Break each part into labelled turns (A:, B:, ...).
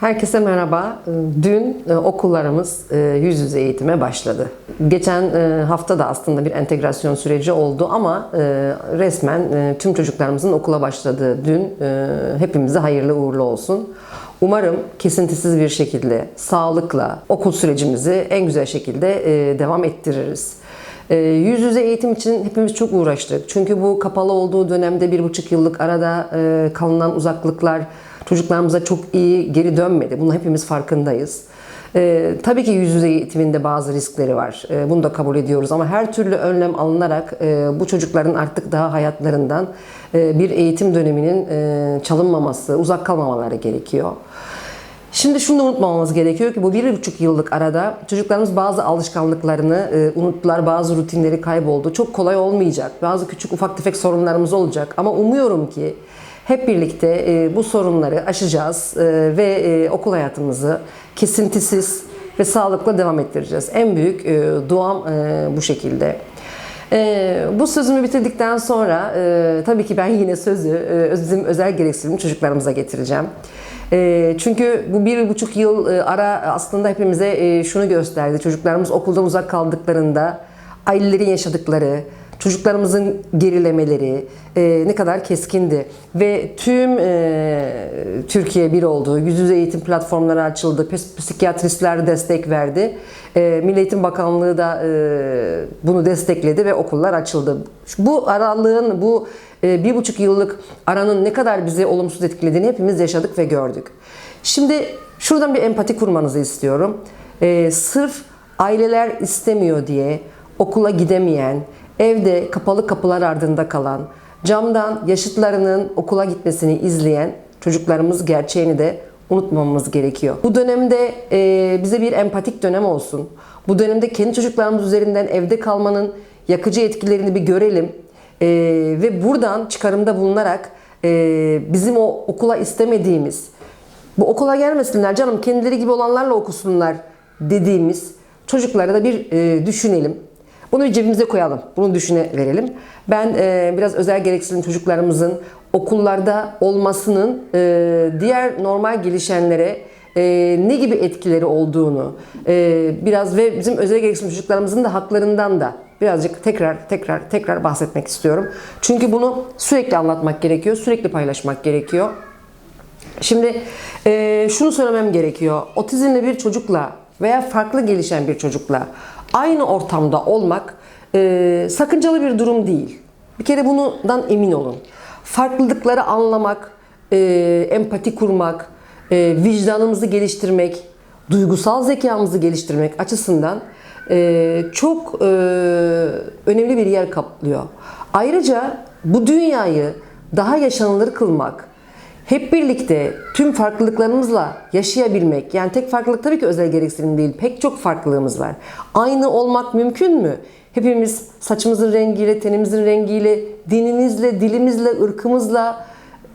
A: Herkese merhaba. Dün e, okullarımız e, yüz yüze eğitime başladı. Geçen e, hafta da aslında bir entegrasyon süreci oldu ama resmen tüm çocuklarımızın okula başladığı dün hepimize hayırlı uğurlu olsun. Umarım kesintisiz bir şekilde, sağlıkla okul sürecimizi en güzel şekilde devam ettiririz. E, Yüz yüze eğitim için hepimiz çok uğraştık. Çünkü bu kapalı olduğu dönemde bir buçuk yıllık arada e, kalınan uzaklıklar çocuklarımıza çok iyi geri dönmedi. Bunu hepimiz farkındayız. E, tabii ki yüz yüze eğitiminde bazı riskleri var. E, bunu da kabul ediyoruz ama her türlü önlem alınarak e, bu çocukların artık daha hayatlarından e, bir eğitim döneminin e, çalınmaması, uzak kalmamaları gerekiyor. Şimdi şunu da unutmamamız gerekiyor ki bu bir buçuk yıllık arada çocuklarımız bazı alışkanlıklarını e, unuttular, bazı rutinleri kayboldu. Çok kolay olmayacak. Bazı küçük ufak tefek sorunlarımız olacak ama umuyorum ki hep birlikte e, bu sorunları aşacağız e, ve e, okul hayatımızı kesintisiz ve sağlıkla devam ettireceğiz. En büyük e, duam e, bu şekilde. Ee, bu sözümü bitirdikten sonra e, tabii ki ben yine sözü e, bizim özel gereksinim çocuklarımıza getireceğim. E, çünkü bu bir buçuk yıl e, ara aslında hepimize e, şunu gösterdi. Çocuklarımız okuldan uzak kaldıklarında ailelerin yaşadıkları, çocuklarımızın gerilemeleri e, ne kadar keskindi ve tüm e, Türkiye bir oldu. Yüz yüze eğitim platformları açıldı. Psikiyatristler destek verdi. E, Milli Eğitim Bakanlığı da e, bunu destekledi ve okullar açıldı. Bu aralığın, bu e, bir buçuk yıllık aranın ne kadar bizi olumsuz etkilediğini hepimiz yaşadık ve gördük. Şimdi şuradan bir empati kurmanızı istiyorum. E, sırf aileler istemiyor diye okula gidemeyen, evde kapalı kapılar ardında kalan, camdan yaşıtlarının okula gitmesini izleyen çocuklarımız gerçeğini de unutmamamız gerekiyor. Bu dönemde e, bize bir empatik dönem olsun. Bu dönemde kendi çocuklarımız üzerinden evde kalmanın yakıcı etkilerini bir görelim. E, ve buradan çıkarımda bulunarak e, bizim o okula istemediğimiz, bu okula gelmesinler canım kendileri gibi olanlarla okusunlar dediğimiz çocukları da bir e, düşünelim. Bunu cebimize koyalım. Bunu düşüne verelim. Ben e, biraz özel gereksinim çocuklarımızın okullarda olmasının e, diğer normal gelişenlere e, ne gibi etkileri olduğunu e, biraz ve bizim özel gereksinim çocuklarımızın da haklarından da birazcık tekrar tekrar tekrar bahsetmek istiyorum. Çünkü bunu sürekli anlatmak gerekiyor, sürekli paylaşmak gerekiyor. Şimdi e, şunu söylemem gerekiyor. Otizmli bir çocukla veya farklı gelişen bir çocukla aynı ortamda olmak e, sakıncalı bir durum değil. Bir kere bundan emin olun. Farklılıkları anlamak, e, empati kurmak, e, vicdanımızı geliştirmek, duygusal zekamızı geliştirmek açısından e, çok e, önemli bir yer kaplıyor. Ayrıca bu dünyayı daha yaşanılır kılmak, hep birlikte tüm farklılıklarımızla yaşayabilmek, yani tek farklılık tabii ki özel gereksinim değil, pek çok farklılığımız var. Aynı olmak mümkün mü? Hepimiz saçımızın rengiyle, tenimizin rengiyle, dinimizle, dilimizle, ırkımızla,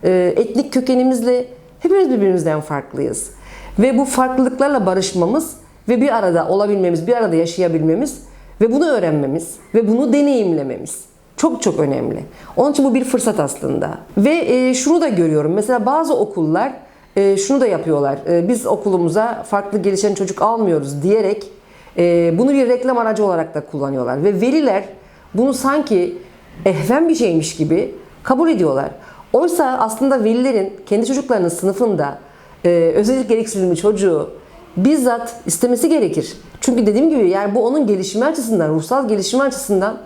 A: e, etnik kökenimizle hepimiz birbirimizden farklıyız. Ve bu farklılıklarla barışmamız ve bir arada olabilmemiz, bir arada yaşayabilmemiz ve bunu öğrenmemiz ve bunu deneyimlememiz. Çok çok önemli. Onun için bu bir fırsat aslında. Ve e, şunu da görüyorum. Mesela bazı okullar e, şunu da yapıyorlar. E, biz okulumuza farklı gelişen çocuk almıyoruz diyerek e, bunu bir reklam aracı olarak da kullanıyorlar. Ve veliler bunu sanki ehven bir şeymiş gibi kabul ediyorlar. Oysa aslında velilerin kendi çocuklarının sınıfında e, özellik gereksinimli çocuğu bizzat istemesi gerekir. Çünkü dediğim gibi yani bu onun gelişimi açısından, ruhsal gelişimi açısından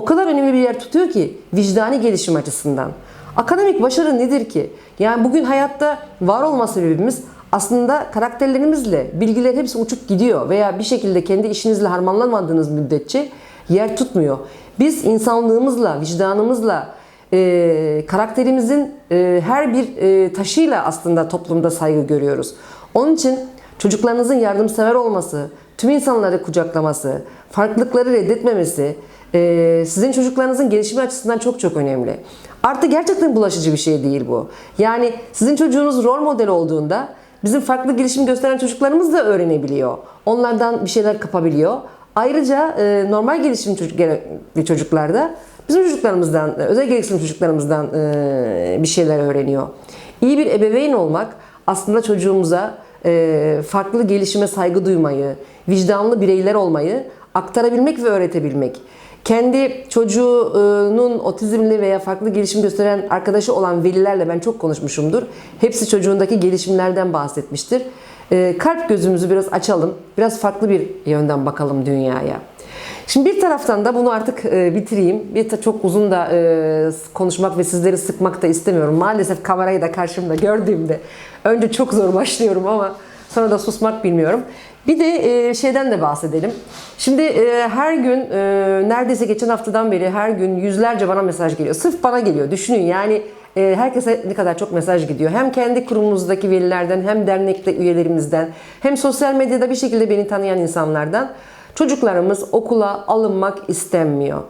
A: o kadar önemli bir yer tutuyor ki vicdani gelişim açısından. Akademik başarı nedir ki? Yani bugün hayatta var olma sebebimiz aslında karakterlerimizle, bilgiler hepsi uçup gidiyor veya bir şekilde kendi işinizle harmanlanmadığınız müddetçe yer tutmuyor. Biz insanlığımızla, vicdanımızla, e, karakterimizin e, her bir e, taşıyla aslında toplumda saygı görüyoruz. Onun için çocuklarınızın yardımsever olması, tüm insanları kucaklaması, farklılıkları reddetmemesi, e, sizin çocuklarınızın gelişimi açısından çok çok önemli. Artık gerçekten bulaşıcı bir şey değil bu. Yani sizin çocuğunuz rol model olduğunda bizim farklı gelişim gösteren çocuklarımız da öğrenebiliyor. Onlardan bir şeyler kapabiliyor. Ayrıca e, normal gelişim çocuk, çocuklarda bizim çocuklarımızdan, özel gereksinim çocuklarımızdan e, bir şeyler öğreniyor. İyi bir ebeveyn olmak aslında çocuğumuza e, farklı gelişime saygı duymayı, vicdanlı bireyler olmayı aktarabilmek ve öğretebilmek. Kendi çocuğunun otizmli veya farklı gelişim gösteren arkadaşı olan velilerle ben çok konuşmuşumdur. Hepsi çocuğundaki gelişimlerden bahsetmiştir. E, kalp gözümüzü biraz açalım, biraz farklı bir yönden bakalım dünyaya. Şimdi bir taraftan da bunu artık e, bitireyim. Bir ta çok uzun da e, konuşmak ve sizleri sıkmak da istemiyorum. Maalesef kamerayı da karşımda gördüğümde önce çok zor başlıyorum ama sonra da susmak bilmiyorum. Bir de e, şeyden de bahsedelim. Şimdi e, her gün e, neredeyse geçen haftadan beri her gün yüzlerce bana mesaj geliyor. Sırf bana geliyor. Düşünün yani e, herkese ne kadar çok mesaj gidiyor. Hem kendi kurumumuzdaki velilerden hem dernekte üyelerimizden hem sosyal medyada bir şekilde beni tanıyan insanlardan. Çocuklarımız okula alınmak istenmiyor.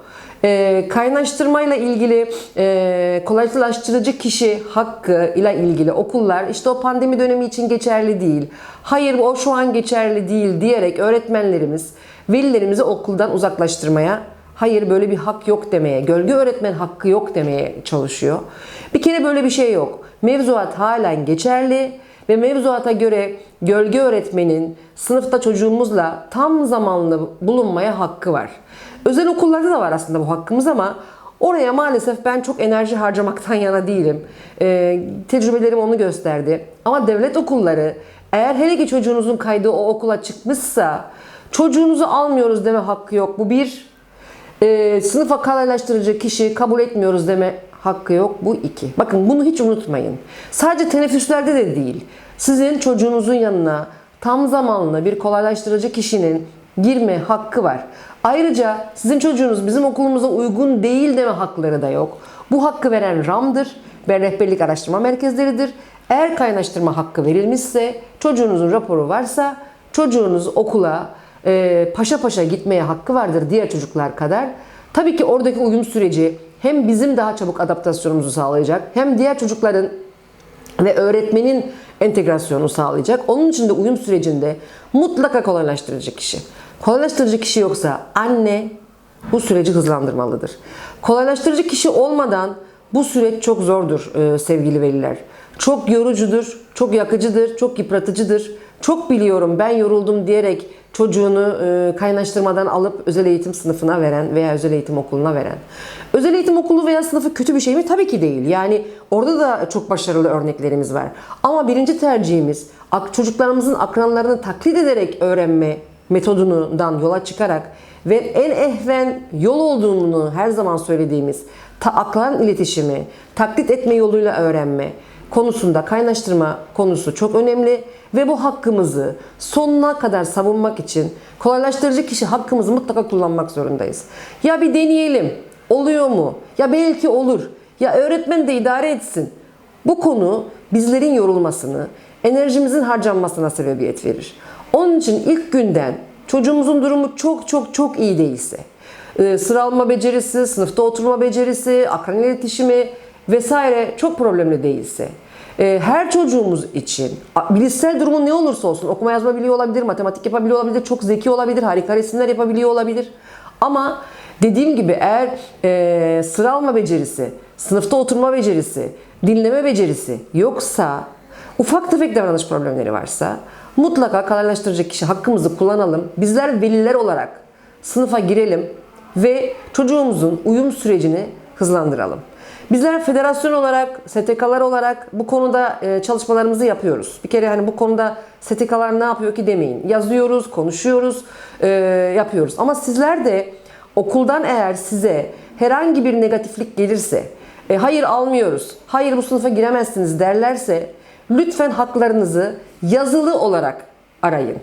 A: E, kaynaştırmayla ilgili e, kolaylaştırıcı kişi hakkı ile ilgili okullar işte o pandemi dönemi için geçerli değil. Hayır o şu an geçerli değil diyerek öğretmenlerimiz velilerimizi okuldan uzaklaştırmaya hayır böyle bir hak yok demeye, gölge öğretmen hakkı yok demeye çalışıyor. Bir kere böyle bir şey yok. Mevzuat halen geçerli ve mevzuata göre gölge öğretmenin sınıfta çocuğumuzla tam zamanlı bulunmaya hakkı var. Özel okullarda da var aslında bu hakkımız ama oraya maalesef ben çok enerji harcamaktan yana değilim. Ee, tecrübelerim onu gösterdi. Ama devlet okulları eğer hele ki çocuğunuzun kaydı o okula çıkmışsa çocuğunuzu almıyoruz deme hakkı yok. Bu bir e, sınıfa kalaylaştırıcı kişi kabul etmiyoruz deme hakkı yok. Bu iki. Bakın bunu hiç unutmayın. Sadece teneffüslerde de değil. Sizin çocuğunuzun yanına tam zamanlı bir kolaylaştırıcı kişinin girme hakkı var. Ayrıca sizin çocuğunuz bizim okulumuza uygun değil deme hakları da yok. Bu hakkı veren RAM'dır ve rehberlik araştırma merkezleridir. Eğer kaynaştırma hakkı verilmişse, çocuğunuzun raporu varsa çocuğunuz okula e, paşa paşa gitmeye hakkı vardır diğer çocuklar kadar. Tabii ki oradaki uyum süreci hem bizim daha çabuk adaptasyonumuzu sağlayacak hem diğer çocukların ve öğretmenin entegrasyonu sağlayacak. Onun için de uyum sürecinde mutlaka kolaylaştırıcı kişi. Kolaylaştırıcı kişi yoksa anne bu süreci hızlandırmalıdır. Kolaylaştırıcı kişi olmadan bu süreç çok zordur e, sevgili veliler. Çok yorucudur, çok yakıcıdır, çok yıpratıcıdır. Çok biliyorum ben yoruldum diyerek çocuğunu e, kaynaştırmadan alıp özel eğitim sınıfına veren veya özel eğitim okuluna veren. Özel eğitim okulu veya sınıfı kötü bir şey mi? Tabii ki değil. Yani orada da çok başarılı örneklerimiz var. Ama birinci tercihimiz çocuklarımızın akranlarını taklit ederek öğrenme metodundan yola çıkarak ve en ehven yol olduğunu her zaman söylediğimiz ta akran iletişimi, taklit etme yoluyla öğrenme konusunda kaynaştırma konusu çok önemli ve bu hakkımızı sonuna kadar savunmak için kolaylaştırıcı kişi hakkımızı mutlaka kullanmak zorundayız. Ya bir deneyelim. Oluyor mu? Ya belki olur. Ya öğretmen de idare etsin. Bu konu bizlerin yorulmasını, enerjimizin harcanmasına sebebiyet verir. Onun için ilk günden çocuğumuzun durumu çok çok çok iyi değilse, sıra alma becerisi, sınıfta oturma becerisi, akran iletişimi vesaire çok problemli değilse, her çocuğumuz için bilişsel durumu ne olursa olsun okuma yazma biliyor olabilir, matematik yapabiliyor olabilir, çok zeki olabilir, harika resimler yapabiliyor olabilir. Ama dediğim gibi eğer e, sıra alma becerisi, sınıfta oturma becerisi, dinleme becerisi yoksa, ufak tefek davranış problemleri varsa mutlaka kararlaştırıcı kişi hakkımızı kullanalım. Bizler veliler olarak sınıfa girelim ve çocuğumuzun uyum sürecini hızlandıralım. Bizler federasyon olarak, STK'lar olarak bu konuda e, çalışmalarımızı yapıyoruz. Bir kere hani bu konuda STK'lar ne yapıyor ki demeyin. Yazıyoruz, konuşuyoruz, e, yapıyoruz. Ama sizler de okuldan eğer size herhangi bir negatiflik gelirse, e, hayır almıyoruz, hayır bu sınıfa giremezsiniz derlerse lütfen haklarınızı yazılı olarak arayın.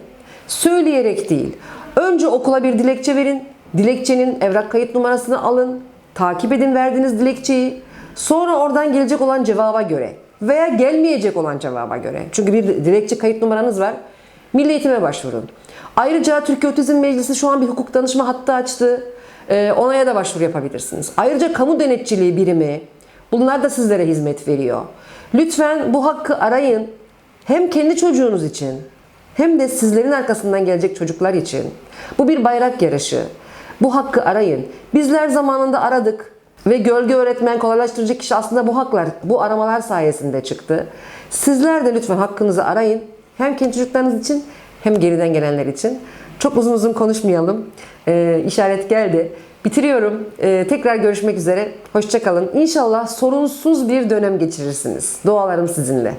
A: Söyleyerek değil. Önce okula bir dilekçe verin. Dilekçenin evrak kayıt numarasını alın. Takip edin verdiğiniz dilekçeyi. Sonra oradan gelecek olan cevaba göre veya gelmeyecek olan cevaba göre. Çünkü bir dilekçe kayıt numaranız var. Milli Eğitim'e başvurun. Ayrıca Türkiye Otizm Meclisi şu an bir hukuk danışma hattı açtı. Ee, onaya da başvuru yapabilirsiniz. Ayrıca kamu denetçiliği birimi bunlar da sizlere hizmet veriyor. Lütfen bu hakkı arayın. Hem kendi çocuğunuz için hem de sizlerin arkasından gelecek çocuklar için. Bu bir bayrak yarışı. Bu hakkı arayın. Bizler zamanında aradık ve gölge öğretmen kolaylaştırıcı kişi aslında bu haklar, bu aramalar sayesinde çıktı. Sizler de lütfen hakkınızı arayın Hem kendi çocuklarınız için hem geriden gelenler için. Çok uzun uzun konuşmayalım. Ee, işaret geldi. Bitiriyorum. Ee, tekrar görüşmek üzere. Hoşçakalın. İnşallah sorunsuz bir dönem geçirirsiniz. Dualarım sizinle.